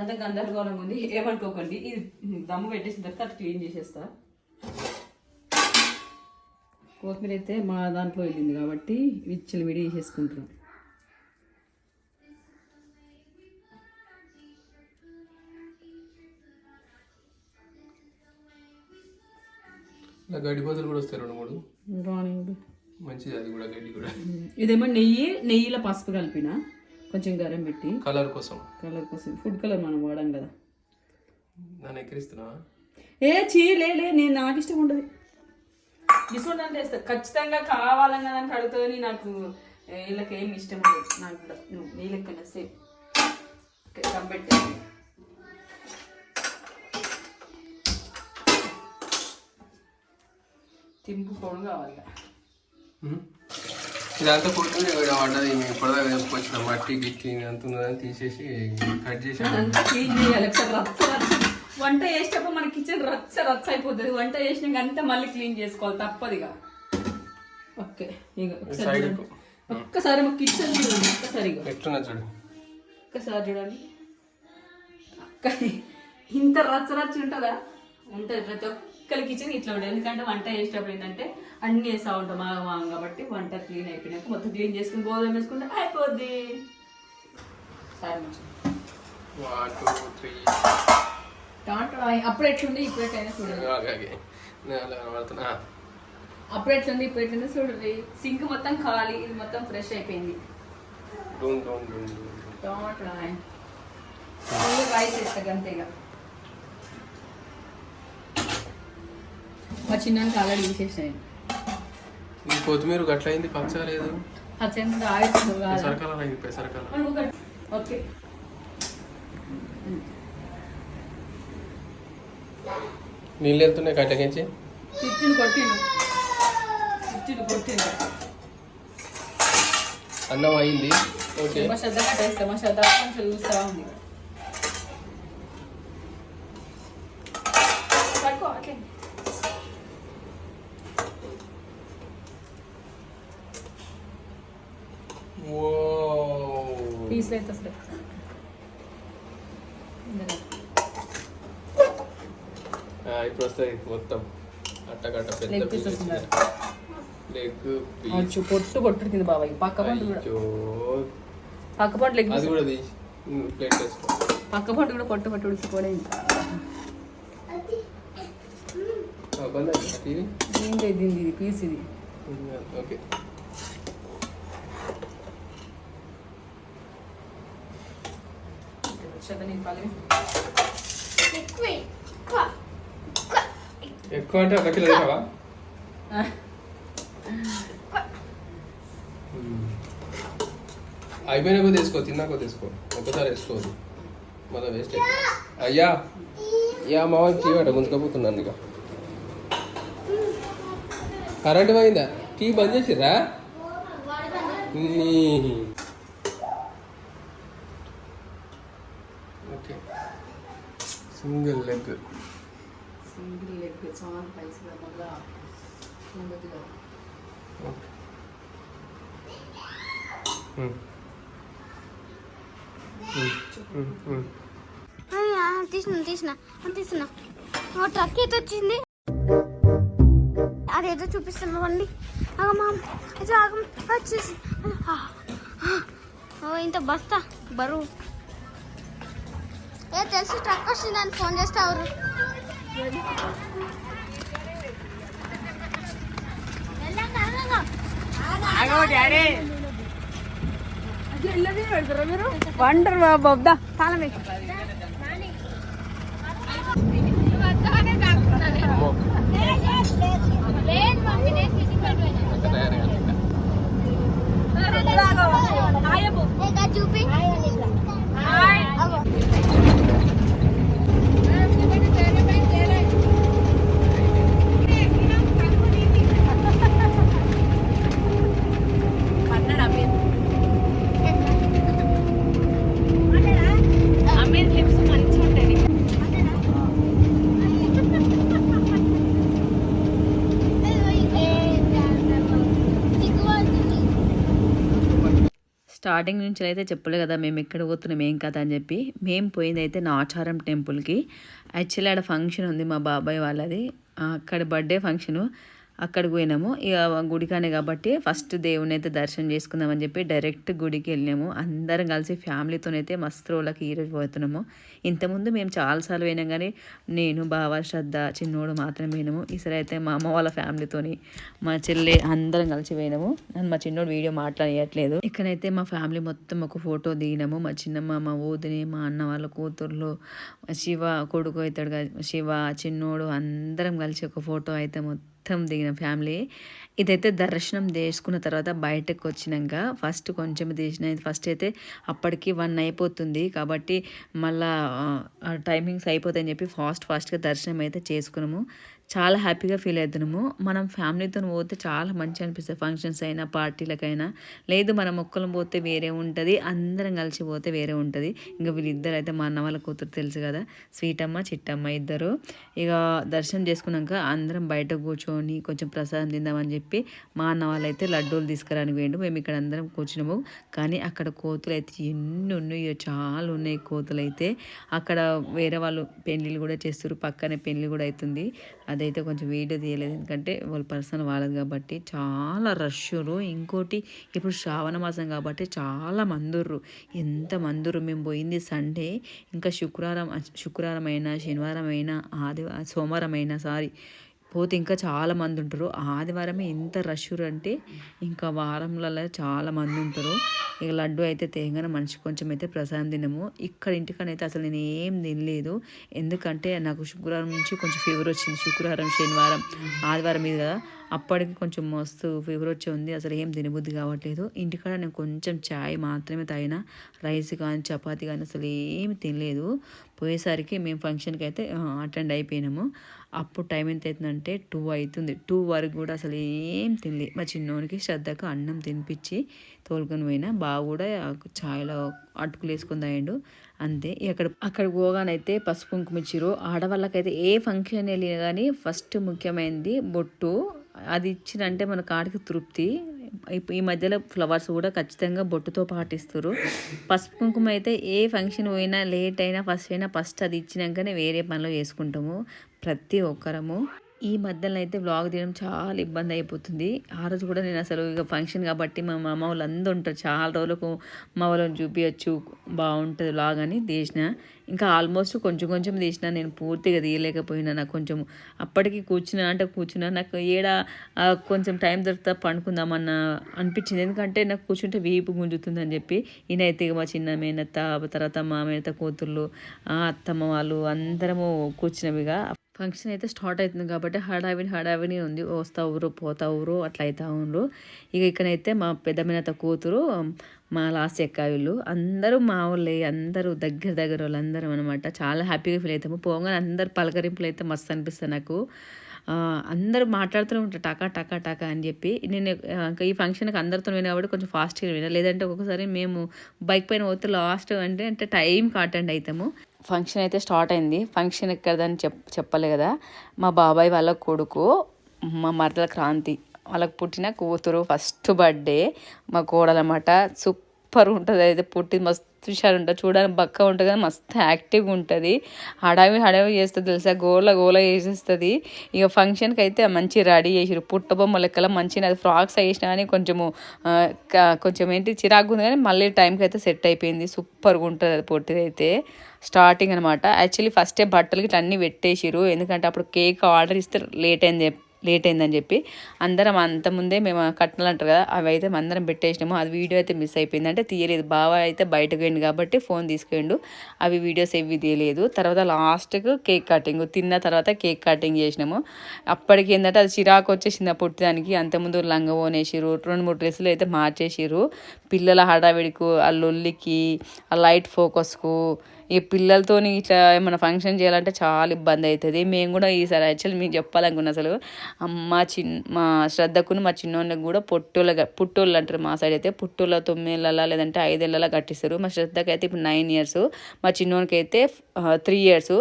అంత గందరగోళం ఉంది. ఏమనుకోకండి. ఇది దమ్ము పెట్టేసిన తర్వాత అటు క్లీన్ చేసేస్తా. కొత్తిమీర అయితే మా దాంట్లో వెళ్ళింది కాబట్టి విచ్చలు విడి ఇలా గడ్డిపోతలు కూడా వస్తాయి రెండు మూడు. మంచిది అది కూడా గడ్డి కూడా. ఇదేమో నెయ్యి? నెయ్యిలో పసుపు కలిపిన? కొంచెం గరం పెట్టి. కలర్ కోసం. కలర్ కోసం. ఫుడ్ కలర్ మనం వాడాం కదా. దాన్ని ఎక్కిరిస్తున్నావా? ఏ చీ లే లే, నేను నాకు ఇష్టం ఉండదు. ఇష్టం అంటే ఇస్తా. ఖచ్చితంగా కావాలని దానికి అడుగుతుంది నాకు వీళ్ళకి ఏమి ఇష్టం ఉండదు. నాకు కూడా నువ్వు నీ లెక్కన సేమ్ కంపెట్టి తింపు పొడు కావాలి. ఇదంతా కొట్టుకుని ఇక్కడ పడ్డది ఇప్పటిదాకా తెంపుకొచ్చిన మట్టి గిట్టి అంత ఉన్నదని తీసేసి కట్ చేసి క్లీన్ చేయాలి. ఒకసారి రచ్చ రచ్చ. వంట చేసేటప్పుడు మన కిచెన్ రచ్చ రచ్చ అయిపోతుంది. వంట చేసినాక అంతా మళ్ళీ క్లీన్ చేసుకోవాలి. తప్పదిగా. ఓకే ఇక ఒకసారి చూడండి. ఒక్కసారి మా కిచెన్ చూడండి. ఒక్కసారి ఇక ఎట్లున్నా చూడు. ఒక్కసారి చూడండి. అక్క ఇంత రచ్చ రచ్చ ఉంటుందా? ఉంటుంది ప్రతి ఒక్కరి కిచెన్ ఇట్లా ఉంటుంది ఎందుకంటే వంట చేసేటప్పుడు ఏంటంటే అన్ని వేస్తూ ఉంటాం మా కాబట్టి వంట క్లీన్ అయిపోయినాక మొత్తం క్లీన్ చేసుకుని గోధుమ వేసుకుంటే అయిపోద్ది. సరే అప్పుడు ఎట్లుంది ఇప్పుడు ఎట్లయినా చూడండి అప్పుడు ఎట్లుంది? ఇప్పుడు ఎట్లుంది చూడండి సింక్ మొత్తం ఖాళీ. ఇది మొత్తం ఫ్రెష్ అయిపోయింది. రైస్ వేస్తా అంతేగా మా చిన్నానికి ఆల్రెడీ తీసేసాను ఈ కొత్తిమీర గట్లయింది పచ్చగా లేదు. పచ్చింది పెసరకాల అయింది పెసరకాల ఓకే. నీళ్ళు వెళ్తున్నాయి కట్టకించి తిట్టిండు కొట్టిండు. తిట్టిండు కొట్టిండు. అన్నం అయింది. ఓకే. మా శ్రద్ధ కట్టేస్తా మా శ్రద్ధ కొంచెం చూస్తా ఉంది. వస్తాయి ఆ, ఇప్పుడు వస్తాయి మొత్తం. అట్టగట్ట పెద్ద. లెగ్ పొట్టు కొట్టుకుంది బాబాయ్. పక్క పండు కూడా. పక్క పండు లెగ్ అది కూడా తీసి ప్లేట్ వేసుకో. పక్క పండు కూడా పొట్టు పట్టు దీన్ని ఇది పీస్ ఇది. ఓకే. ఎక్కువ అంటే అర్ధ కిలో తినవా అయిపోయినా కొద్ది వేసుకో తిన్నా కొద్ది వేసుకో ఒకసారి వేసుకోవద్దు మళ్ళీ వేస్ట్ అయ్యా! యా టీ అట గుంజుకపోతున్నాను ఇక కరెంట్ పోయిందా? టీ బంద్ చేసిర్రా నీ- okay single leg single leg చాలా మళ్ళా ఓకే తీసిన తీసిన తీసిన ఓ ట్రక్ అయితే వచ్చింది? అదేదో చూపిస్తున్నామండి ఆగమా అది ఆగం వచ్చేసి. ఇంత బస్తా బరువు. ఏ తెలుసు ట్రక్ వచ్చిందని ఫోన్ చేస్తావు వండర్ బాబా తాళం. చూపి. స్టార్టింగ్ నుంచి అయితే చెప్పలే కదా మేము ఎక్కడ పోతున్నాం ఏం కదా అని చెప్పి. మేము పోయింది అయితే నాచారం టెంపుల్కి. యాక్చువల్లీ ఆడ ఫంక్షన్ ఉంది మా బాబాయ్ వాళ్ళది. అక్కడ బర్త్డే ఫంక్షను. అక్కడికి పోయినాము. ఇక గుడికానే కాబట్టి ఫస్ట్ దేవుని అయితే దర్శనం చేసుకుందామని చెప్పి డైరెక్ట్ గుడికి వెళ్ళినాము. అందరం కలిసి ఫ్యామిలీతోనైతే మస్తు రోజులకి ఈరోజు పోతున్నాము. ఇంతకుముందు మేము చాలాసార్లు పోయినాం కానీ నేను బావ శ్రద్ధ చిన్నోడు మాత్రమే పోయినాము. ఈసారి అయితే మా అమ్మ వాళ్ళ ఫ్యామిలీతోని మా చెల్లి అందరం కలిసి పోయినాము. నన్ను మా చిన్నోడు వీడియో మాట్లాడేయట్లేదు ఇక్కడైతే మా ఫ్యామిలీ మొత్తం ఒక ఫోటో దిగినాము. మా చిన్నమ్మ మా ఊదిని మా అన్న వాళ్ళ కూతుర్లు శివ కొడుకు అవుతాడు శివ చిన్నోడు అందరం కలిసి ఒక ఫోటో అయితే మొత్తం మొత్తం దిగిన ఫ్యామిలీ. ఇదైతే దర్శనం చేసుకున్న తర్వాత బయటకు వచ్చినాక ఫస్ట్ కొంచెం తీసిన ఫస్ట్ అయితే అప్పటికి వన్ అయిపోతుంది కాబట్టి మళ్ళా టైమింగ్స్ అయిపోతాయని చెప్పి ఫాస్ట్ ఫాస్ట్గా దర్శనం అయితే చేసుకున్నాము. చాలా హ్యాపీగా ఫీల్ అవుతున్నాము మనం ఫ్యామిలీతో పోతే చాలా మంచిగా అనిపిస్తుంది. ఫంక్షన్స్ అయినా పార్టీలకైనా. లేదు మనం ఒక్కరం పోతే వేరే ఉంటుంది. అందరం కలిసి పోతే వేరే ఉంటుంది. ఇంకా వీళ్ళిద్దరు అయితే మా అన్న వాళ్ళ కూతురు తెలుసు కదా. స్వీటమ్మ చిట్టమ్మ ఇద్దరు. ఇక దర్శనం చేసుకున్నాక అందరం బయట కూర్చొని కొంచెం ప్రసాదం తిందామని చెప్పి మా అన్న వాళ్ళు అయితే లడ్డూలు తీసుకురాని వేయండి మేము ఇక్కడ అందరం కూర్చున్నాము. కానీ అక్కడ కోతులు అయితే ఎన్ని ఉన్నాయో? చాలా ఉన్నాయి కోతులు అయితే అక్కడ వేరే వాళ్ళు పెళ్ళిళ్ళు కూడా చేస్తారు పక్కనే పెళ్ళి కూడా అవుతుంది అది అదైతే కొంచెం వీడియో తీయలేదు. ఎందుకంటే వాళ్ళ పర్సన్ వాళ్ళది కాబట్టి చాలా రష్షురు ఇంకోటి ఇప్పుడు శ్రావణ మాసం కాబట్టి చాలా మందుర్రు. ఎంత మందురు మేము పోయింది సండే. ఇంకా శుక్రవారం శుక్రవారం అయినా శనివారం అయినా ఆదివారం సోమవారం అయినా సారీ పోతే ఇంకా చాలా మంది ఉంటారు. ఆదివారమే ఎంత రష్ అంటే ఇంకా వారంలలో చాలా మంది ఉంటారు. ఇక లడ్డు అయితే తేగానే మనిషి కొంచెం అయితే ప్రసాదం తినము. ఇక్కడ ఇంటికనైతే అసలు నేను ఏం తినలేదు. ఎందుకంటే నాకు శుక్రవారం నుంచి కొంచెం ఫీవర్ వచ్చింది. శుక్రవారం శనివారం ఆదివారం మీద కదా. అప్పటికి కొంచెం మస్తు ఫీవర్ వచ్చి ఉంది. అసలు ఏం తినబుద్ధి కావట్లేదు. ఇంటికాడ నేను కొంచెం చాయ్ మాత్రమే తాగిన రైస్ కానీ చపాతీ కానీ అసలు ఏమి తినలేదు. పోయేసరికి మేము ఫంక్షన్కి అయితే అటెండ్ అయిపోయినాము. అప్పుడు టైం ఎంత అవుతుందంటే టూ అవుతుంది టూ వరకు కూడా అసలు ఏం తినలే. మా చిన్నోనికి శ్రద్ధకు అన్నం తినిపించి తోలుకొని పోయినా బాగా కూడా ఛాయ్లో అటుకులు వేసుకొని తాగిండు. అంతే. అక్కడ అక్కడ పోగానైతే పసుపు కుంకుమ ఇచ్చిర్రు. ఆడవాళ్ళకైతే ఏ ఫంక్షన్ వెళ్ళినా కానీ ఫస్ట్ ముఖ్యమైనది బొట్టు. అది ఇచ్చినంటే మన కాడికి తృప్తి. ఈ మధ్యలో ఫ్లవర్స్ కూడా ఖచ్చితంగా బొట్టుతో పాటిస్తారు పసుపు కుంకుమ అయితే ఏ ఫంక్షన్ పోయినా లేట్ అయినా ఫస్ట్ అయినా ఫస్ట్ అది ఇచ్చినాకనే వేరే పనులు చేసుకుంటాము. ప్రతి ఒక్కరము ఈ మధ్యలో అయితే వ్లాగ్ తీయడం చాలా ఇబ్బంది అయిపోతుంది. ఆ రోజు కూడా నేను అసలు ఇక ఫంక్షన్ కాబట్టి మా మామ వాళ్ళు అందరూ ఉంటారు. చాలా రోజులకు మా వాళ్ళని చూపించచ్చు బాగుంటుంది బ్లాగ్ అని తీసిన. ఇంకా ఆల్మోస్ట్ కొంచెం కొంచెం తీసిన. నేను పూర్తిగా తీయలేకపోయినా నాకు కొంచెం. అప్పటికి కూర్చున్నా అంటే కూర్చున్నా నాకు ఏడ కొంచెం టైం దొరికితే పండుకుందామన్న అనిపించింది. ఎందుకంటే నాకు కూర్చుంటే వీపు గుంజుతుంది అని చెప్పి ఈయనైతే అయితే ఇక మా చిన్న మేనత్త తర్వాత మా మేనత్త కూతుర్లు ఆ, అత్తమ్మ వాళ్ళు అందరము కూర్చున్నవిగా ఫంక్షన్ అయితే స్టార్ట్ అవుతుంది కాబట్టి హడావిడి హడావిడి ఉంది. వస్తా ఊరు పోతా ఊరు అట్లా అవుతా ఉండ్రు ఇక ఇక్కడైతే మా పెద్దమైన కూతురు మా లాస్ట్ ఎక్క వీళ్ళు. అందరూ మా వాళ్ళే అందరూ దగ్గర దగ్గర వాళ్ళందరూ అనమాట చాలా హ్యాపీగా ఫీల్ అవుతాము పోగానే అందరు పలకరింపులు అయితే మస్తు అనిపిస్తుంది నాకు. అందరూ మాట్లాడుతూనే ఉంటారు టకా టకా టకా అని చెప్పి. నేను ఇంకా ఈ ఫంక్షన్కి అందరితో వినా కాబట్టి కొంచెం ఫాస్ట్గా వినా లేదంటే ఒక్కొక్కసారి మేము బైక్ పైన పోతే లాస్ట్ అంటే అంటే టైంకి అటెండ్ అవుతాము ఫంక్షన్ అయితే స్టార్ట్ అయింది. ఫంక్షన్ ఎక్కడదని చెప్ చెప్పాలి కదా. మా బాబాయ్ వాళ్ళ కొడుకు మా మరదల క్రాంతి. వాళ్ళకి పుట్టిన కూతురు ఫస్ట్ బర్త్డే మా కోడలన్నమాట. సూపర్ ఉంటుంది. అయితే పుట్టి మస్తు హుషారు ఉంటుంది. చూడడానికి బక్క ఉంటుంది కానీ మస్తు యాక్టివ్గా ఉంటుంది. హడావి హడావి చేస్తుంది తెలుసా? గోల గోల చేసేస్తుంది. ఇక ఫంక్షన్కి అయితే మంచి రెడీ చేసిరు పుట్టబొమ్మ లెక్కల మంచిగా అది ఫ్రాక్స్ వేసినా కానీ కొంచెము కొంచెం ఏంటి చిరాకు ఉంది కానీ మళ్ళీ టైంకి అయితే సెట్ అయిపోయింది. సూపర్గా ఉంటుంది అది పొట్టిది అయితే. స్టార్టింగ్ అనమాట. యాక్చువల్లీ ఫస్టే బట్టలకి ఇట్లా అన్నీ పెట్టేసిరు ఎందుకంటే అప్పుడు కేక్ ఆర్డర్ ఇస్తే లేట్ అయింది. లేట్ అయిందని చెప్పి అందరం అంత ముందే మేము కట్నాలు అంటారు కదా అవి అయితే అందరం పెట్టేసినాము. అది వీడియో అయితే మిస్ అయిపోయింది. అంటే తీయలేదు. బావ అయితే బయటకు పోయిండు కాబట్టి ఫోన్ తీసుకెళ్ళు అవి వీడియోస్ ఏవి తీయలేదు. తర్వాత లాస్ట్కు కేక్ కటింగ్ తిన్న తర్వాత కేక్ కటింగ్ చేసినాము. అప్పటికి ఏంటంటే అది చిరాకు వచ్చేసింది ఆ పుట్టిదానికి. అంతకుముందు లంగా ఓనేసిరు రెండు మూడు డ్రెస్సులు అయితే మార్చేసిరు పిల్లల హడావిడికు ఆ లొల్లికి ఆ లైట్ ఫోకస్కు ఈ పిల్లలతోని ఇట్లా ఏమైనా ఫంక్షన్ చేయాలంటే చాలా ఇబ్బంది అవుతుంది మేము కూడా ఈసారి యాక్చువల్ మీకు చెప్పాలనుకున్నా అసలు. మా చిన్ మా శ్రద్ధకును మా చిన్నోళ్ళకి కూడా పొట్టోళ్ళ పుట్టోళ్ళు అంటారు మా సైడ్ అయితే. పుట్టోళ్ళ తొమ్మిదిలలో లేదంటే ఐదేళ్ళ కట్టిస్తారు. మా శ్రద్ధకి అయితే ఇప్పుడు నైన్ ఇయర్స్. మా చిన్నోనికి అయితే త్రీ ఇయర్స్.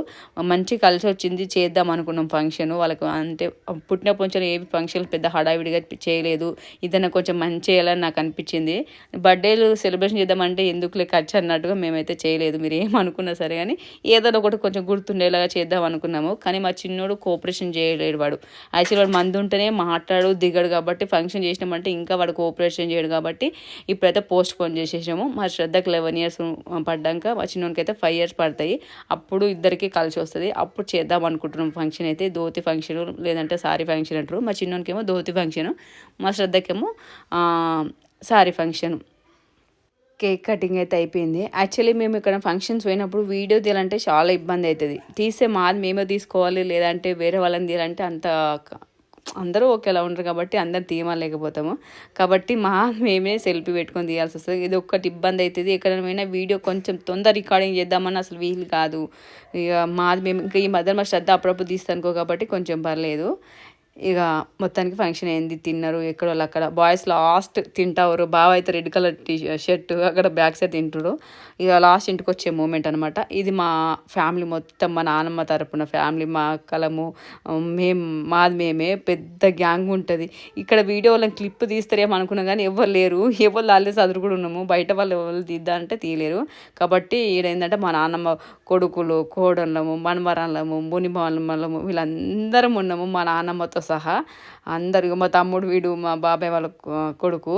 మంచి కలిసి వచ్చింది చేద్దాం అనుకున్నాం ఫంక్షన్. వాళ్ళకు అంటే పుట్టినప్పటి నుంచి ఏ ఫంక్షన్ పెద్ద హడావిడిగా చేయలేదు. ఇదన్నా కొంచెం మంచి చేయాలని నాకు అనిపించింది. బర్త్డేలు సెలబ్రేషన్ చేద్దామంటే ఎందుకులే ఖర్చు అన్నట్టుగా మేమైతే చేయలేదు. మీరు అనుకున్నా సరే కానీ ఏదైనా ఒకటి కొంచెం గుర్తుండేలాగా చేద్దాం అనుకున్నాము. కానీ మా చిన్నోడు కోఆపరేషన్ చేయలేడు వాడు. యాక్చువల్లీ వాడు మంది ఉంటేనే మాట్లాడు దిగడు కాబట్టి ఫంక్షన్ చేసినామంటే ఇంకా వాడు కోఆపరేషన్ చేయడు కాబట్టి ఇప్పుడైతే పోస్ట్ పోన్ చేసేసాము. మా శ్రద్ధకు లెవెన్ ఇయర్స్ పడ్డాక మా చిన్నోనికి అయితే ఫైవ్ ఇయర్స్ పడతాయి. అప్పుడు ఇద్దరికి కలిసి వస్తుంది. అప్పుడు చేద్దాం అనుకుంటున్నాం ఫంక్షన్ అయితే. ధోతి ఫంక్షన్ లేదంటే సారీ ఫంక్షన్ అంటారు. మా చిన్నోనికేమో ధోతి ఫంక్షన్ మా శ్రద్ధకేమో సారీ ఫంక్షన్ కేక్ కటింగ్ అయితే అయిపోయింది. యాక్చువల్లీ మేము ఇక్కడ ఫంక్షన్స్ పోయినప్పుడు వీడియో తీయాలంటే చాలా ఇబ్బంది అవుతుంది తీస్తే మాది మేమే తీసుకోవాలి లేదంటే వేరే వాళ్ళని తీయాలంటే అంత అందరూ ఒకేలా ఉండరు కాబట్టి అందరు తీయమలేకపోతాము కాబట్టి మా మేమే సెల్ఫీ పెట్టుకొని తీయాల్సి వస్తుంది. ఇది ఒక్కటి ఇబ్బంది అవుతుంది ఎక్కడైనా వీడియో కొంచెం తొందర రికార్డింగ్ చేద్దామని అసలు వీలు కాదు. ఇక మాది మేము ఇంకా ఈ మధ్య మా శ్రద్ధ అప్పుడప్పుడు తీస్తానుకో కాబట్టి కొంచెం పర్లేదు. ఇక మొత్తానికి ఫంక్షన్ అయింది తిన్నారు ఎక్కడో అక్కడ. బాయ్స్ లాస్ట్ తింటారు బావ అయితే రెడ్ కలర్ టీ షర్ట్ అక్కడ బ్యాక్ సైడ్ తింటుడు. ఇక లాస్ట్ ఇంటికి వచ్చే మూమెంట్ అనమాట ఇది మా ఫ్యామిలీ మొత్తం మా నాన్నమ్మ తరపున ఫ్యామిలీ మా అక్కలము మేము మాది మేమే పెద్ద గ్యాంగ్ ఉంటుంది. ఇక్కడ వీడియో క్లిప్ తీస్తారేమో అనుకున్నాం కానీ ఎవరు లేరు. ఎవరు లాలే చదువు కూడా ఉన్నాము. బయట వాళ్ళు ఎవరు తీద్దా అంటే తీయలేరు. కాబట్టి ఈడ ఏంటంటే మా నాన్నమ్మ కొడుకులు కోడళ్ళము మనమరాళ్ళము మునిమాలము వీళ్ళందరం ఉన్నాము. మా నాన్నమ్మతో సహా అందరు మా తమ్ముడు వీడు మా బాబాయ్ వాళ్ళ కొడుకు.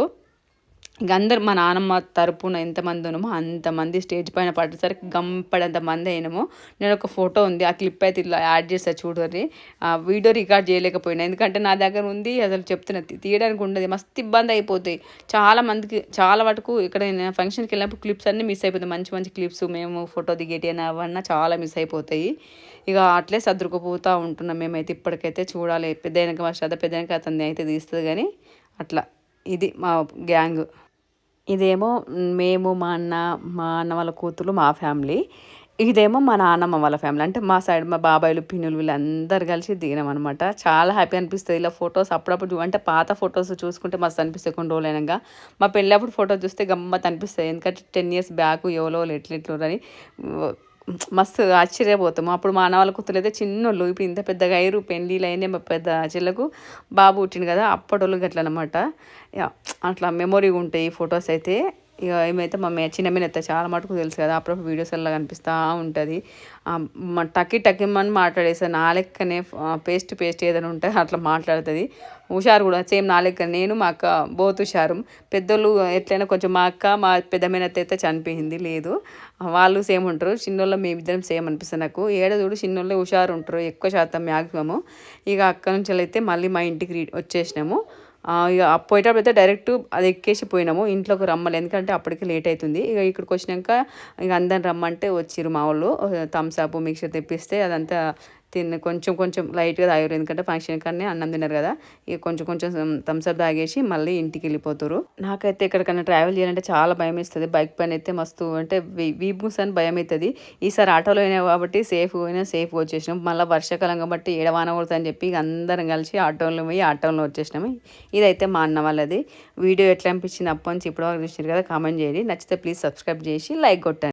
ఇంక అందరు మా నాన్నమ్మ తరపున ఎంతమంది ఉన్నామో అంతమంది స్టేజ్ పైన పట్టేసరికి గంపడంత మంది అయినాము. నేను ఒక ఫోటో ఉంది ఆ క్లిప్ అయితే ఇలా యాడ్ చేస్తా చూడరి ఆ వీడియో రికార్డ్ చేయలేకపోయినా ఎందుకంటే నా దగ్గర ఉంది అసలు చెప్తున్నా తీయడానికి ఉండదు మస్తు ఇబ్బంది అయిపోతాయి. చాలా మందికి చాలా వరకు ఇక్కడ నేను ఫంక్షన్కి వెళ్ళినప్పుడు క్లిప్స్ అన్నీ మిస్ అయిపోతాయి. మంచి మంచి క్లిప్స్ మేము ఫోటో దిగేటి అని అవన్నీ చాలా మిస్ అయిపోతాయి. ఇక అట్లే సర్దుకుపోతూ ఉంటున్నాం మేమైతే ఇప్పటికైతే చూడాలి. పెద్ద మా శ్రద్ధ పెద్ద అతన్ని అయితే తీస్తుంది కానీ అట్లా. ఇది మా గ్యాంగ్. ఇదేమో మేము మా అన్న మా అన్న వాళ్ళ కూతురు మా ఫ్యామిలీ. ఇదేమో మా నాన్నమ్మ వాళ్ళ ఫ్యామిలీ. అంటే మా సైడ్ మా బాబాయిలు పిన్నులు వీళ్ళందరూ కలిసి దిగినామన్నమాట చాలా హ్యాపీ అనిపిస్తుంది. ఇలా ఫొటోస్ అప్పుడప్పుడు అంటే పాత ఫొటోస్ చూసుకుంటే మస్తు అనిపిస్తాయి కొన్ని రోజులైనాక మా పెళ్ళప్పుడు ఫోటో చూస్తే గమ్మత్ అనిపిస్తుంది. ఎందుకంటే టెన్ ఇయర్స్ బ్యాక్ ఎవరో ఎట్లెట్లు అని మస్తు ఆశ్చర్యపోతాము. అప్పుడు మా అన్న వాళ్ళ కూతురు అయితే చిన్నోళ్ళు. ఇప్పుడు ఇంత పెద్దగా అయ్యారు పెళ్ళిళ్ళు అయినా మా పెద్ద చెల్లకు బాబు పుట్టింది కదా అప్పటోళ్ళు గట్ల అనమాట అట్లా మెమొరీగా ఉంటాయి ఈ ఫొటోస్ అయితే. ఇక ఏమైతే మా మే చిన్న మీద చాలా మటుకు తెలుసు కదా అప్పుడప్పుడు వీడియోస్ అలా కనిపిస్తూ ఉంటుంది. టక్కి టక్కిమని మాట్లాడేసాను నా లెక్కనే పేస్ట్ పేస్ట్ ఏదైనా ఉంటే అట్లా మాట్లాడుతుంది. హుషారు కూడా సేమ్ నా లెక్క నేను మా అక్క బోత్ హుషారు. పెద్దోళ్ళు ఎట్లయినా కొంచెం మా అక్క మా పెద్ద మేనత్త అయితే చనిపోయింది లేదు. వాళ్ళు సేమ్ ఉంటారు చిన్నోళ్ళ మేమిద్దరం సేమ్ అనిపిస్తుంది నాకు. ఏడ చూడు చిన్నోళ్ళే హుషారు ఉంటారు ఎక్కువ శాతం మ్యాక్సిమము ఇక అక్క నుంచి అయితే మళ్ళీ మా ఇంటికి వచ్చేసినాము. ఇక పోయేటప్పుడు అయితే డైరెక్ట్ అది ఎక్కేసి పోయినాము ఇంట్లోకి రమ్మలే. ఎందుకంటే అప్పటికి లేట్ అవుతుంది. ఇక ఇక్కడికి వచ్చినాక ఇక అందరిని రమ్మంటే వచ్చిర్రు మా వాళ్ళు. థమ్స్ అప్ మిక్సర్ తెప్పిస్తే అదంతా తిన్న కొంచెం కొంచెం లైట్గా తాగారు ఎందుకంటే ఫంక్షన్ కానీ అన్నం తిన్నారు కదా. ఇక కొంచెం కొంచెం థమ్స్అప్ తాగేసి మళ్ళీ ఇంటికి వెళ్ళిపోతారు నాకైతే ఎక్కడికైనా ట్రావెల్ చేయాలంటే చాలా భయం వేస్తుంది బైక్ పైన అయితే మస్తు అంటే వీబూస్ అని భయం అవుతుంది ఈసారి ఆటోలో అయినా కాబట్టి సేఫ్ పోయినా సేఫ్గా వచ్చేసినాం. మళ్ళీ వర్షాకాలం కాబట్టి ఏడవాన కొడుతుందని చెప్పి అందరం కలిసి ఆటోలో పోయి ఆటోలో వచ్చేసినాము ఇదైతే మా అన్న వాళ్ళది. వీడియో ఎట్లా అనిపించింది అప్పటి నుంచి ఇప్పటివరకు చూసినారు కదా కామెంట్ చేయండి. నచ్చితే ప్లీజ్ సబ్స్క్రైబ్ చేసి లైక్ కొట్టండి.